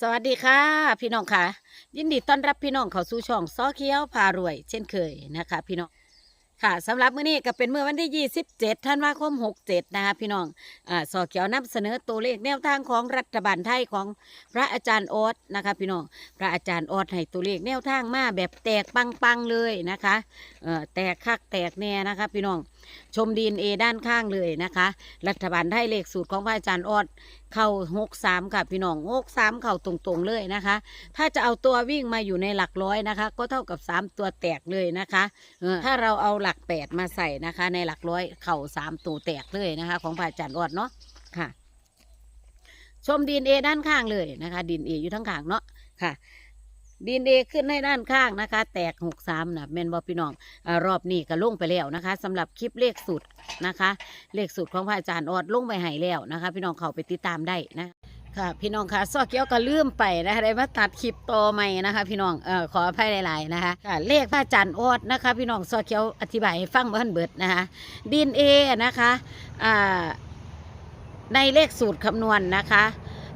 สวัสดีค่ะ พี่น้องค่ะ ยินดีต้อนรับพี่น้องเข้าสู่ช่องซอเคียวพารวย เช่นเคยนะคะ พี่น้องค่ะสำหรับมื้อนี้ก็เป็นมื้อวันที่ 27ธันวาคม 67 นะคะพี่น้องอ่าซอเขียวนำเสนอตัวเลขแนวทางของรัฐบาลไทยของพระอาจารย์ออสนะคะพี่น้องพระอาจารย์ออสให้ตัวเลขแนวทางมาแบบแตกปังๆเลยนะคะเอ่อแตกคักแตกแน่นะคะพี่น้อง ชมดีเอด้านข้างเลยนะคะ รัฐบาลไทยเลขสูตรของพระอาจารย์ออสเข้าหกสามค่ะพี่น้องหกสามเข้าตรงๆเลยนะคะ ถ้าจะเอาตัววิ่งมาอยู่ในหลักร้อยนะคะ ก็เท่ากับสามตัวแตกเลยนะคะเออถ้าเราเอาหลักแปดมาใส่นะคะ ในหลักร้อยเข่าสามตัวแตกเลยนะคะ ของพระอาจารย์ออดเนาะค่ะ ชมดีเอด้านข้างเลยนะคะดีเออยู่ทั้งข้างเนาะค่ะ ดีเอขึ้นให้ด้านข้างนะคะ แตกหกสามนะแมนบอพี่น้องอรอบนี้ก็ลงไปแล้วนะคะสำหรับคลิปเลขสูตรนะคะ เลขสูตรของพระอาจารย์ออดลงไปให้แล้วนะคะ พี่น้องเขาไปติดตามได้นะค่ะพี่น้องค่ะซอกเกี้ยวก็ลืมไปนะคะได้มาตัดคลิปต่อใหม่นะคะ พี่น้องเอ่อขออภัยหลายๆนะคะค่ะเลขพระอาจารย์ออดนะคะ พี่น้องซอกเกี้ยวอธิบายให้ฟังเมื่อเบิดนะคะดีเอนะคะอ่าในเลขสูตรคำนวณนะคะ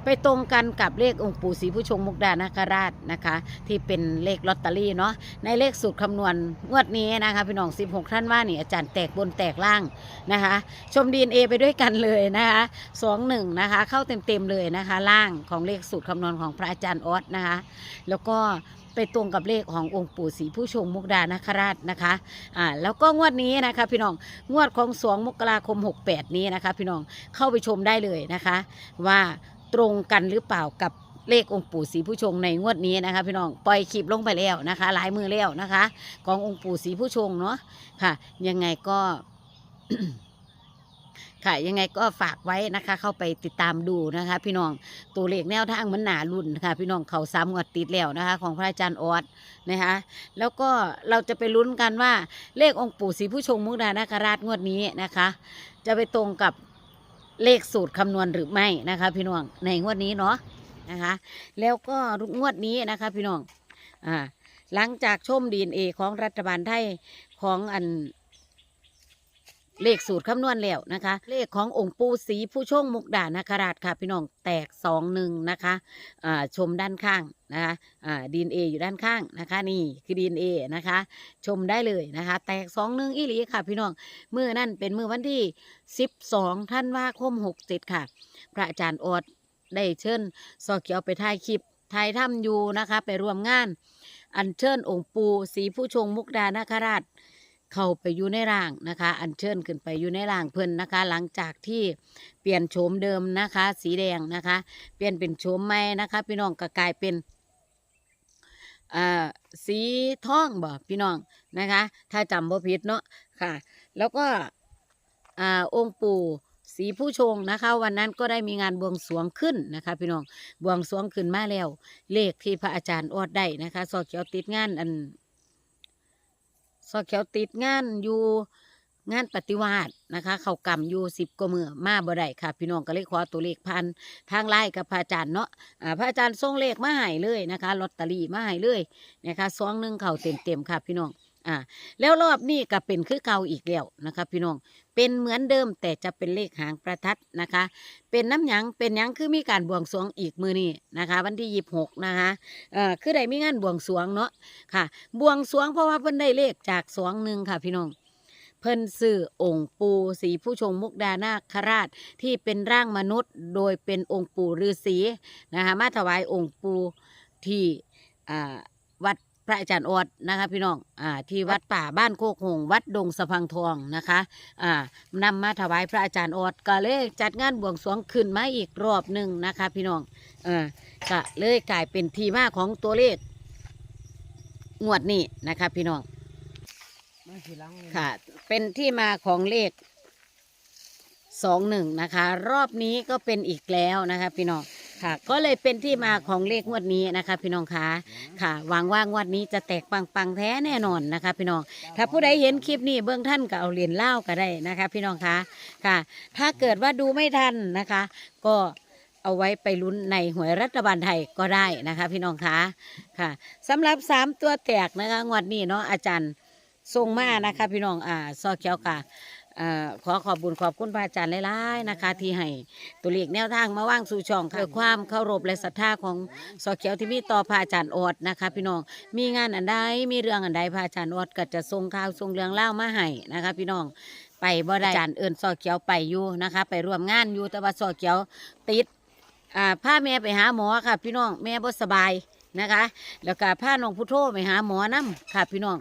ไปตรงกันกับเลของค์ปู่ศรีผู้ชงมุกดานาคราชนะคะ ที่เป็นเลขลอตเตอรี่เนาะในเลขสูตรคำนวณงวดนี้นะคะพี่น้อง 16 ท่านว่านี่อาจารย์แตกบนแตกล่างนะคะ ชมดีเอไปด้วยกันเลยนะคะสองหนึ่งนะคะ เข้าเต็มๆเลยนะคะ ล่างของเลขสูตรคำนวณของพระอาจารย์ออสนะคะ แล้วก็ไปตรงกับเลขขององค์ปู่ศรีผู้ชงมุกดานาคราชนะคะ อ่า แล้วก็งวดนี้นะคะ พี่น้อง งวดของสองมกราคม 68 นี้นะคะ พี่น้อง เข้าไปชมได้เลยนะคะ ว่า ตรงกันหรือเปล่ากับเลของค์ปู่ศรีผู้ชงในงวดนี้นะคะพี่น้องปล่อยคลิปลงไปแล้วนะคะหลายมือแล้วนะคะ ขององค์ปู่ศรีผู้ชงเนาะค่ะ ยังไงก็ ค่ะยังไงก็ฝากไว้นะคะ เข้าไปติดตามดูนะคะ พี่น้องตัวเลขแนวทางมันหนารุ่นค่ะ พี่น้องเขาสามงวดติดแล้วนะคะ ของพระอาจารย์ออสนะคะ แล้วก็เราจะไปลุ้นกันว่า เลของค์ปู่ศรีผู้ชงมุกดานาคราชงวดนี้นะคะ จะไปตรงกับ เลขสูตรคำนวณหรือไม่นะคะ พี่น้องในงวดนี้เนาะนะคะ แล้วก็งวดนี้นะคะพี่น้องอ่าหลังจากชมดีเอของรัฐบาลไทยของอัน เลขสูตรคำนวณแล้วนะคะ เลขขององค์ปูศรีผู้โชงมุกดานาคราชค่ะ พี่น้องแตกสองหนึ่งนะคะอ่าชมด้านข้างนะคะอ่าดีเออยู่ด้านข้างนะคะนี่คือดีเอนะคะ ชมได้เลยนะคะ แตกสองหนึ่งอีหลีค่ะ พี่น้องมือนั่นเป็นมือวันที่สิบสองท่านว่าคมหกเจ็ดค่ะ พระอาจารย์ออดได้เชิญซอเขียวไปถ่ายคลิปถ่ายถ้ำอยู่นะคะ ไปร่วมงาน อัญเชิญองค์ปูศรีผู้ชงมุกดานาคราช เข้าไปอยู่ในร่างนะคะ อัญเชิญขึ้นไปอยู่ในร่างเพิ่นนะคะ หลังจากที่เปลี่ยนโฉมเดิมนะคะ สีแดงนะคะ เปลี่ยนเป็นโฉมใหม่นะคะพี่น้องก็กลายเป็นอ่าสีทองบ่พี่น้องนะคะ ถ้าจำบ่ผิดเนาะค่ะ แล้วก็อ่าองค์ปู่ศรีผู้ชงนะคะ วันนั้นก็ได้มีงานบวงสรวงขึ้นนะคะ พี่น้องบวงสรวงขึ้นมาแล้ว เลขที่พระอาจารย์ออดได้นะคะสอเขียวติดงานอัน ซอเขียวติดงานอยู่งานปฏิวัตินะคะ เขากำอยู่สิบกว่ามือมาบ่ได้ค่ะ พี่น้องก็เลยขอตัวเลขพันทางไล่กับพระอาจารย์เนาะอ่าพระอาจารย์ส่งเลขมาให้เลยนะคะลอตเตอรี่มาให้เลยนะคะซองหนึ่งเข่าเต็มเต็มๆค่ะพี่น้อง อ่าแล้วรอบนี้ก็เป็นคือเก่าอีกแล้วนะคะพี่น้องเป็นเหมือนเดิมแต่จะเป็นเลขหางประทัดนะคะ เป็นน้ำหยังเป็นหยังคือมีการบวงสรวงอีกมือนี้นะคะ วันที่ยี่สิบหกนะคะเอ่อคือได้มีงานบวงสรวงเนาะค่ะ บวงสรวงเพราะว่าเพิ่นได้เลขจากสวงหนึ่งค่ะพี่น้องเพิ่นซื้อองค์ปูสีผู้ชงมุกดานาคราชที่เป็นร่างมนุษย์ โดยเป็นองค์ปู่ฤาษีนะคะมาถวายองค์ปูที่อ่าวัด พระอาจารย์ออดนะคะพี่น้องอ่าที่วัดป่าบ้านโคกหงวัดดงสะพังทองนะคะอ่านำมาถวายพระอาจารย์ออดก็เลยจัดงานบวงสรวงขึ้นมาอีกรอบหนึ่งนะคะ พี่น้องเออก็เลยกลายเป็นที่มาของตัวเลขงวดนี้นะคะ พี่น้องมาทีหลังเลยค่ะ เป็นที่มาของเลขสองหนึ่งนะคะ รอบนี้ก็เป็นอีกแล้วนะคะ พี่น้อง ค่ะ ก็เลยเป็นที่มาของเลขงวดนี้นะคะ พี่น้องคะค่ะหวังว่างวดนี้จะแตกปังปังๆแท้แน่นอนนะคะ พี่น้อง ถ้าผู้ใดเห็นคลิปนี้เบื้องท่านก็เอาเหรียญเล่าก็ได้นะคะ พี่น้องคะค่ะ ถ้าเกิดว่าดูไม่ทันนะคะ ก็เอาไว้ไปลุ้นในหวยรัฐบาลไทยก็ได้นะคะ พี่น้องคะค่ะสำหรับสามตัวแตกนะคะงวดนี้เนาะอาจารย์ทรงมานะคะ พี่น้องอ่าซอเขียวค่ะ ขอขอบบุญขอบคุณพระอาจารย์หลายๆนะคะ ที่ให้ตัวเลขแนวทางมาว่างสู่ช่องค่ะเพื่อความเคารพและศรัทธาของสอเขียวที่มีต่อพระอาจารย์ออดนะคะ พี่น้องมีงานอันใดมีเรื่องอันใดพระอาจารย์ออดก็จะส่งข่าวส่งเรื่องเล่าวมาให้นะคะ พี่น้องไปบ่ได้อาจารย์เอิญสอเขียวไปอยู่นะคะ ไปร่วมงานอยู่แต่ว่าสอเขียวติดอ่าพาแม่ไปหาหมอค่ะ พี่น้องแม่บ่สบายนะคะ แล้วก็พาน้องผู้โทไปหาหมอนํค่ะพี่น้อง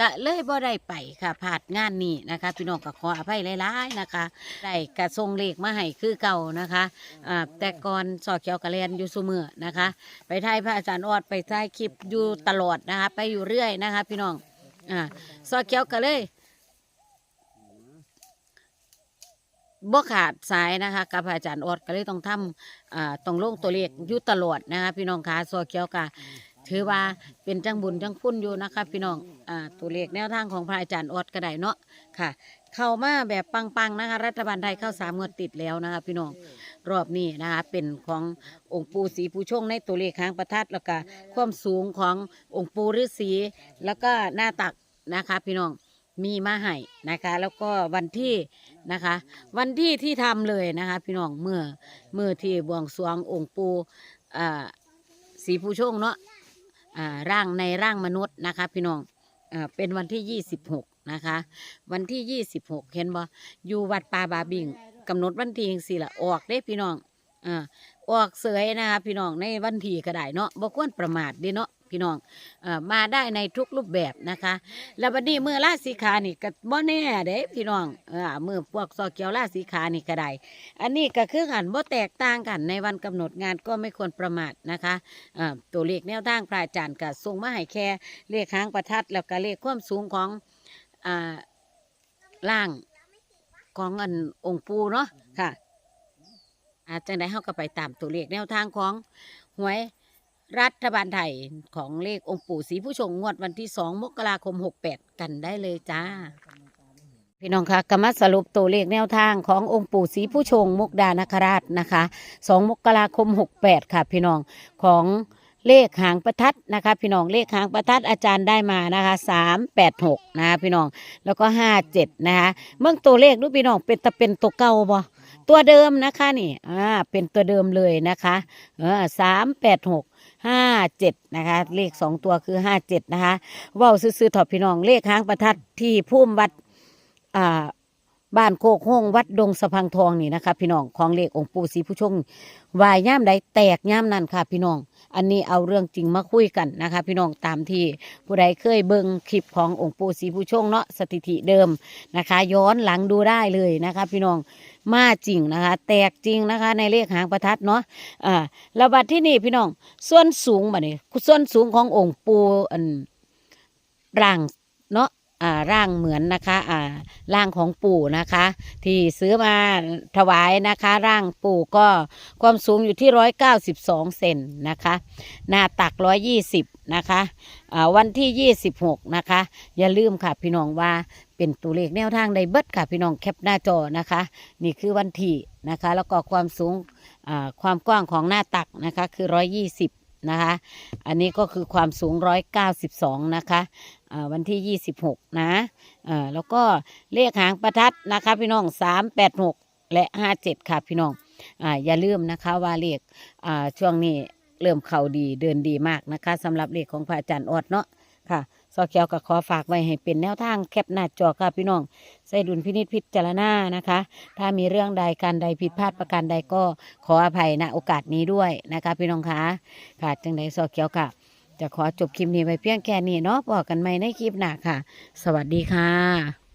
ก็เลยบ่ได้ไปค่ะผาดงานนี้นะคะ พี่น้องก็ขออภัยหลายๆนะคะได้กระทรงเลขมาให้คือเก่านะคะอ่าแต่ก่อนสอเขียวกระเรียนอยู่ซุมือนะคะ ไปถ่ายพระอาจารย์ออดไปถ่ายคลิปอยู่ตลอดนะคะ ไปอยู่เรื่อยนะคะ พี่น้องอ่าสอเขียวก็เลยบ่ขาดสายนะคะกับอาจารย์ออดก็เลยต้องทำอ่าต้องลงตัวเลขอยู่ตลอดนะคะ พี่น้องคะสอเขียวกะ ถือว่าเป็นจังบุญจังคุณอยู่นะคะพี่น้องอ่าตัวเลขแนวทางของพระอาจารย์ออดก็ได้เนาะค่ะ เข้ามาแบบปังๆนะคะ รัฐบาลไทยเข้าสามงวดติดแล้วนะคะ พี่น้องรอบนี้นะคะเป็นขององค์ปู่ศรีผู้ชงในตัวเลขค้างประทัดแล้วก็ความสูงขององค์ปู่ฤาษีแล้วก็หน้าตักนะคะ พี่น้องมีมาให้นะคะ แล้วก็วันที่นะคะ วันที่ที่ทำเลยนะคะ พี่น้องเมื่อเมื่อที่บวงสรวงองค์ปู่อ่าศรีผู้ชงเนาะ ร่างในร่างมนุษย์นะคะพี่น้องอเป็นวันที่ยี่สิบหกนะคะ วันที่ยี่สิบหกเห็นบ่อยู่วัดป่าบาบิงกำหนดวันที่สิละออกได้พี่น้องอออกเสยนะคะพี่น้องในวันที่ก็ได้เนาะบ่ควรประมาทดีเนาะ พี่น้องอ่ามาได้ในทุกรูปแบบนะคะ แล้ววันนี้เมื่อราศีขานี่ก็บ่แน่เด้พี่น้องอ่าเมื่อพวกซอเกียวราศีขานี่ก็ได้อันนี้ก็คือกันบ่แตกต่างกันในวันกำหนดงานก็ไม่ควรประมาทนะคะอ่าตัวเลขแนวทางพระอาจารย์ก็ส่งมาให้แค่เลขหางประทัด แล้วก็เลขความสูงของอ่าล่างของอันองค์ปูเนาะค่ะอาจจะได้เข้าก็ไปตามตัวเลขแนวทางของหวย รัฐบาลไทยของเลของค์ปู่ศรีผู้ชงงวดวันที่สองมกราคมหกแปดกันได้เลยจ้า พี่น้องคะกมาสรุปตัวเลขแนวทางขององค์ปู่ศรีผู้ชงมุกดานคราชนะคะสองมกราคมหกแปดค่ะ พี่น้องของเลขหางประทัดนะคะ พี่น้องเลขหางประทัดอาจารย์ได้มานะคะสามแปดหกนะคะพี่น้องแล้วก็ห้าเจ็ดนะคะเมื่อตัวเลขดูพี่น้องเป็นตะเป็นตัวเก่าบ่ตัวเดิมนะคะนี่อ่าเป็นตัวเดิมเลยนะคะเออสามแปดหก ห้าเจ็ดนะคะ เลขสองตัวคือห้าเจ็ดนะคะว่าซื้อๆถอดพี่น้องเลขหางประทัดที่พุ่มวัดอ่า บ้านโคกห้องวัดดงสะพังทองนี่นะคะพี่น้องของเลของค์ปู่ศรีผู้ชงวายย่ามใดแตกย่ามนั่นค่ะ พี่น้อง อันนี้เอาเรื่องจริงมาคุยกันนะคะ พี่น้องตามที่ผู้ใดเคยเบิ่งคลิปขององค์ปู่ศรีผู้ชงเนาะสถิติเดิมนะคะ ย้อนหลังดูได้เลยนะคะ พี่น้องมาจริงนะคะ แตกจริงนะคะ ในเลขหางประทัดเนาะอ่าแล้วบัดที่นี่พี่น้อง ส่วนสูงบัดนี้ส่วนสูงขององค์ปู่อันร่างเนาะ ร่างเหมือนนะคะอ่าร่างของปู่นะคะ ที่ซื้อมาถวายนะคะ ร่างปู่ก็ความสูงอยู่ที่ร้อยเก้าสิบสองเซนนะคะ หน้าตักร้อยยี่สิบนะคะอ่าวันที่ยี่สิบหกนะคะ อย่าลืมค่ะพี่น้องว่าเป็นตัวเลขแนวทางใดเบิดค่ะพี่น้องแคปหน้าจอนะคะ นี่คือวันที่นะคะ แล้วก็ความสูงอ่าความกว้างของหน้าตักนะคะคือร้อยยี่สิบ นะคะ อันนี้ก็คือความสูง 192 นะคะวันที่ 26 นะแล้วก็เลขหางประทัดนะคะพี่น้อง 386 และ 57 ค่ะพี่น้องออย่าลืมนะคะว่าเลขช่วงนี้เริ่มเข่าดีเดินดีมากนะคะสำหรับเลขของพระอาจารย์ออดเนาะค่ะ ซอเขียวก็ขอฝากไว้ให้เป็นแนวทางแคปหน้าจอค่ะพี่น้องใส่ดุลพินิจพิจารณานะคะ ถ้ามีเรื่องใดการใดผิดพลาดประการใดก็ขออภัยณโอกาสนี้ด้วยนะคะพี่น้องคะค่ะจังใดซอเขียวค่ะ จะขอจบคลิปนี้ไปเพียงแค่นี้เนาะบอกกันใหม่ในคลิปหน้าค่ะ สวัสดีค่ะ